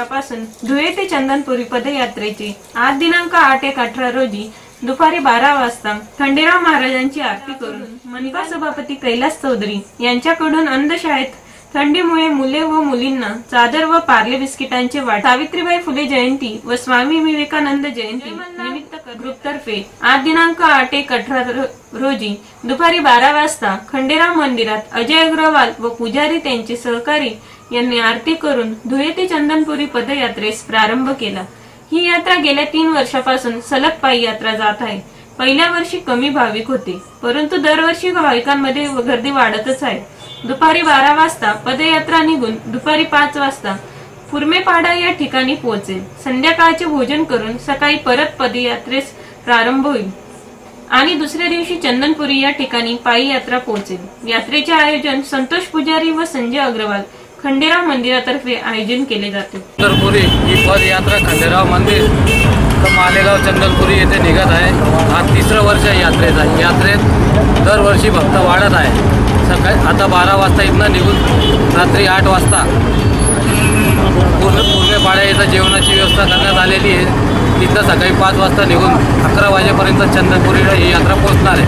मंदिरापासून धुळे ते चंदनपुरी पदयात्रेची आज दिनांक आठ एक अठरा रोजी दुपारी बारा वाजता खंडेराव महाराजांची आरती करून मनपा सभापती कैलास चौधरी यांच्याकडून अंधशाळेत थंडीमुळे मुले व मुलींना चादर व पार्ले बिस्किटांचे वाट सावित्रीबाई फुले जयंती व स्वामी विवेकानंद जयंती निमित्त ग्रुपतर्फे आज दिनांक आठ एक अठरा रोजी दुपारी बारा वाजता खंडेराव मंदिरात अजय अग्रवाल व पुजारी त्यांचे सहकारी यांनी आरती करून धुळे ते चंदनपुरी पदयात्रेस प्रारंभ केला. ही यात्रा गेल्या तीन वर्षापासून सलग पायी यात्रा जात आहे. पहिल्या वर्षी कमी भाविक होते परंतु दरवर्षी भाविकांमध्ये गर्दी वाढतच आहे. दुपारी बारा वाजता पदयात्रा निघून दुपारी पाच वाजता फुर्मेपाडा या ठिकाणी पोहोचेल. संध्याकाळचे भोजन करून सकाळी परत पदयात्रेस प्रारंभ होईल. आणि दुसऱ्या दिवशी चंदनपुरी या ठिकाणी पायी यात्रा पोहोचेल. यात्रेचे आयोजन संतोष पुजारी व संजय अग्रवाल खंडेराव मंदिरातर्फे आयोजन केले जाते. चंदनपुरी ही पदयात्रा खंडेराव मंदिर मालेगाव चंदनपुरी येथे निघत आहे. हा तिसरं वर्ष आहे. यात्रेचा यात्रेत दरवर्षी भक्त वाढत आहे. सकाळी आता बारा वाजता इथनं निघून रात्री आठ वाजता पूर्ण पूर्णेपाड्या इथं जेवणाची व्यवस्था करण्यात आलेली आहे. तिथं सकाळी पाच वाजता निघून अकरा वाजेपर्यंत चंदनपुरीला ही यात्रा पोहोचणार आहे.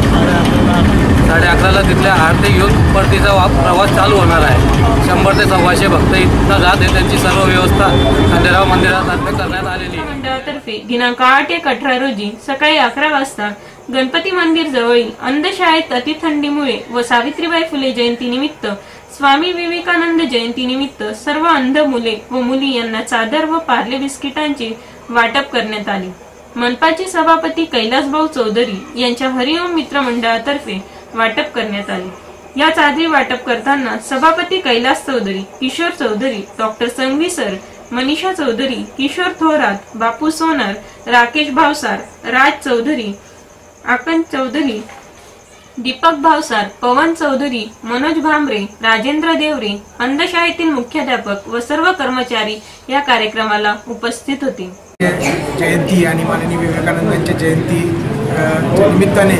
साडे अकराला तिथल्या आरती घेऊन परतीचा वा प्रवास चालू होणार आहे. शंभर ते सव्वाशे भक्त इथं जात आहे त्यांची सर्व व्यवस्था खंडेराव मंदिरातर्फे करण्यात आलेली मंडळातर्फे दिनांक आठ एक अठरा रोजी सकाळी अकरा वाजता गणपती मंदिर जवळील अंधशाळेत अतिथंडीमुळे व सावित्रीबाई फुले जयंती निमित्त स्वामी विवेकानंद जयंती निमित्त सर्व अंध मुले व मुली यांना चादर व पार्ले बिस्किटांचे वाटप करण्यात आले. मनपाचे सभापती कैलासभाऊ चौधरी यांच्या हरिओम मित्र मंडळातर्फे वाटप करण्यात आले. या चादरी वाटप करताना सभापती कैलास चौधरी किशोर चौधरी डॉक्टर संघवी सर मनीषा चौधरी किशोर थोरात बापू सोनार राकेश भावसार राज चौधरी आकन चौधरी दीपक भावसार पवन चौधरी मनोज भांबरे राजेंद्र देवरे अंधशाळेतील मुख्याध्यापक व सर्व कर्मचारी या कार्यक्रमाला उपस्थित होते. जयंती आणि माननीय विवेकानंदांच्या जयंती निमित्ताने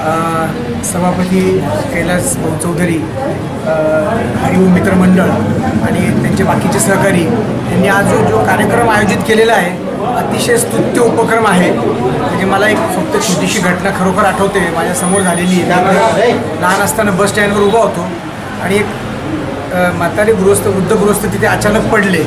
सभापती कैलास भाऊ चौधरी अ, मित्रमंडळ आणि त्यांचे बाकीचे सहकारी यांनी आज जो जो कार्यक्रम आयोजित केलेला आहे अतिशय स्तुत्य उपक्रम आहे. म्हणजे मला एक फक्त छोटीशी घटना खरोखर आठवते. माझ्यासमोर झालेली आहे. लहान असताना बस स्टँडवर उभा होतो आणि एक म्हातारी म्हातारे गृहस्थ वृद्ध गृहस्थ तिथे अचानक पडले.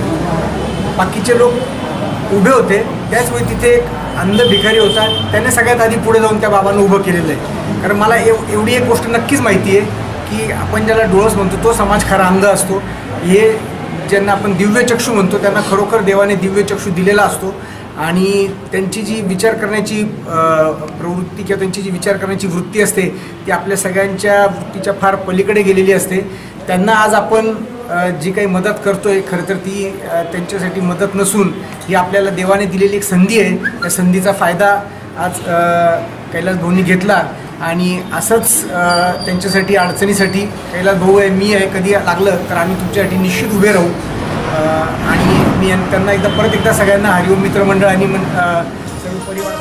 बाकीचे लोक उभे होते. त्याचवेळी तिथे एक अंध भिकारी होता त्याने सगळ्यात आधी पुढे जाऊन त्या बाबांना उभं केलेलं आहे. कारण मला एव एवढी एक गोष्ट नक्कीच माहिती आहे की आपण ज्याला डोळस म्हणतो तो समाज खरा अंध असतो. हे ज्यांना आपण दिव्य चक्षू म्हणतो त्यांना खरोखर देवाने दिव्य चक्षू दिलेला असतो. आणि त्यांची जी विचार करण्याची प्रवृत्ती किंवा त्यांची जी विचार करण्याची वृत्ती असते ती आपल्या सगळ्यांच्या वृत्तीच्या फार पलीकडे गेलेली असते. त्यांना आज आपण जी काही मदत करतो आहे खरं तर ती त्यांच्यासाठी मदत नसून ही आपल्याला देवाने दिलेली एक संधी आहे. त्या संधीचा फायदा आज कैलास भाऊंनी घेतला आणि असंच त्यांच्यासाठी अडचणीसाठी कैलास भाऊ आहे मी आहे कधी लागलं तर आम्ही तुमच्यासाठी निश्चित उभे राहू. आणि मी त्यांना एकदा परत एकदा सगळ्यांना हरिओम मित्रमंडळ आणि मन- अ, सर्व परिवार